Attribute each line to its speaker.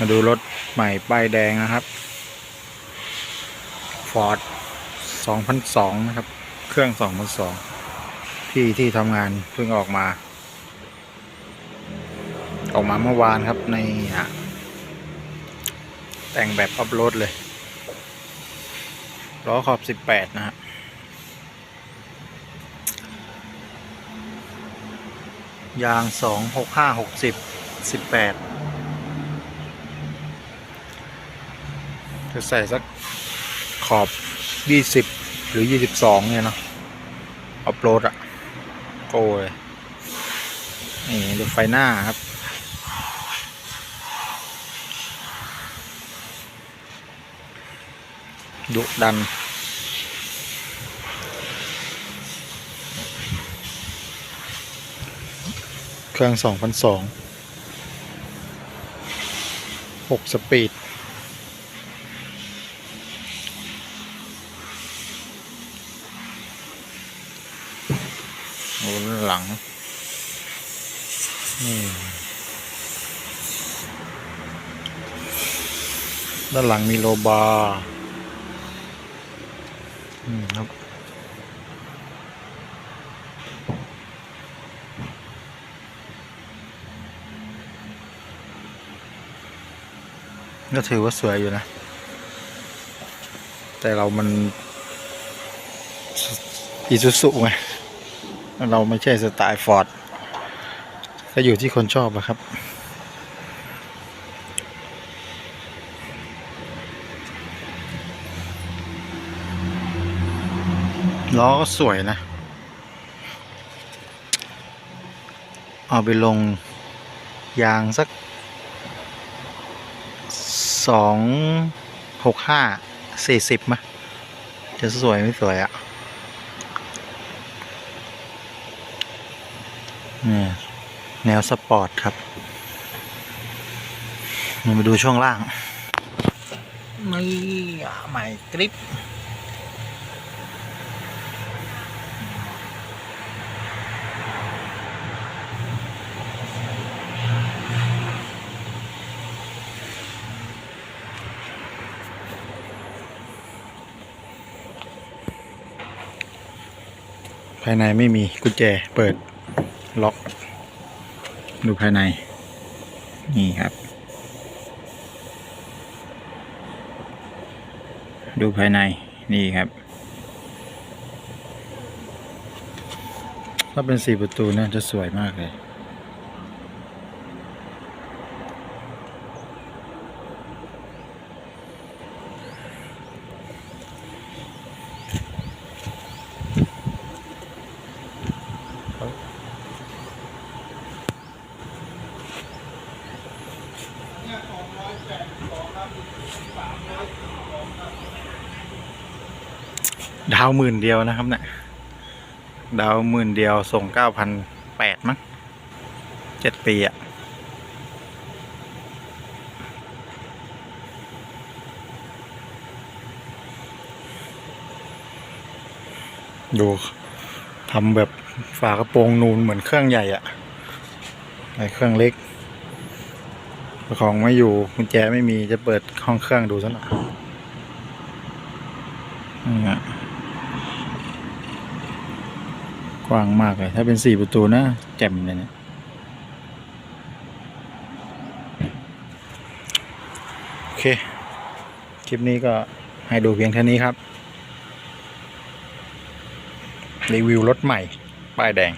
Speaker 1: มาดูรถใหม่ป้ายแดงนะครับ Ford 2002 นะครับ เครื่อง 2002พี่ที่ทำงานเพิ่งออกมา ออกมาเมื่อวานครับในแต่งแบบอัพโหลดเลยล้อขอบ 18 นะฮะยาง 265 60 18 จะใส่สักขอบ20หรือ22เนี่ยเนาะอัพโหลดอะโก้เลยนี่ดูไฟหน้าครับ ดุดันเครื่อง2,002 6สปีดโอ้ด้านหลัง นี่ด้านหลังมีโลบาร์อืมครับ ก็ถือว่าสวยอยู่นะ แต่เรามันอีซูซุไง เราไม่ใช่สไตล์ฟอร์ดก็อยู่ที่คนชอบอะครับ ล้อก็สวยนะ เอาไปลงยางสักสองหกห้าสี่สิบมะจะสวยไม่สวยอะ่ะ นี่แนวสปอร์ตครับ นี่มาดูช่วงล่าง นี่อะใหม่กริปภายในไม่มีกุญแจเปิด ล็อก ดูภายใน นี่ครับ ดูภายในนี่ครับถ้าเป็นสี่ประตูน่าจะสวยมากเลย ดาวหมื่นเดียวนะครับเนี่ยดาวหมื่นเดียวส่งเก้าพันแปดมั้งเจ็ดปีอะดูทำแบบฝากระโปรงนูนเหมือนเครื่องใหญ่อะไอเครื่องเล็ก ของไม่อยู่กุญแจไม่มีจะเปิดห้องเครื่องดูซะหน่อยนี่ฮะกว้างมากเลย ถ้าเป็นสี่ประตูนะแจ่มเลยเนี่ยโอเค คลิปนี้ก็ให้ดูเพียงเท่านี้ครับ รีวิวรถใหม่ ป้ายแดง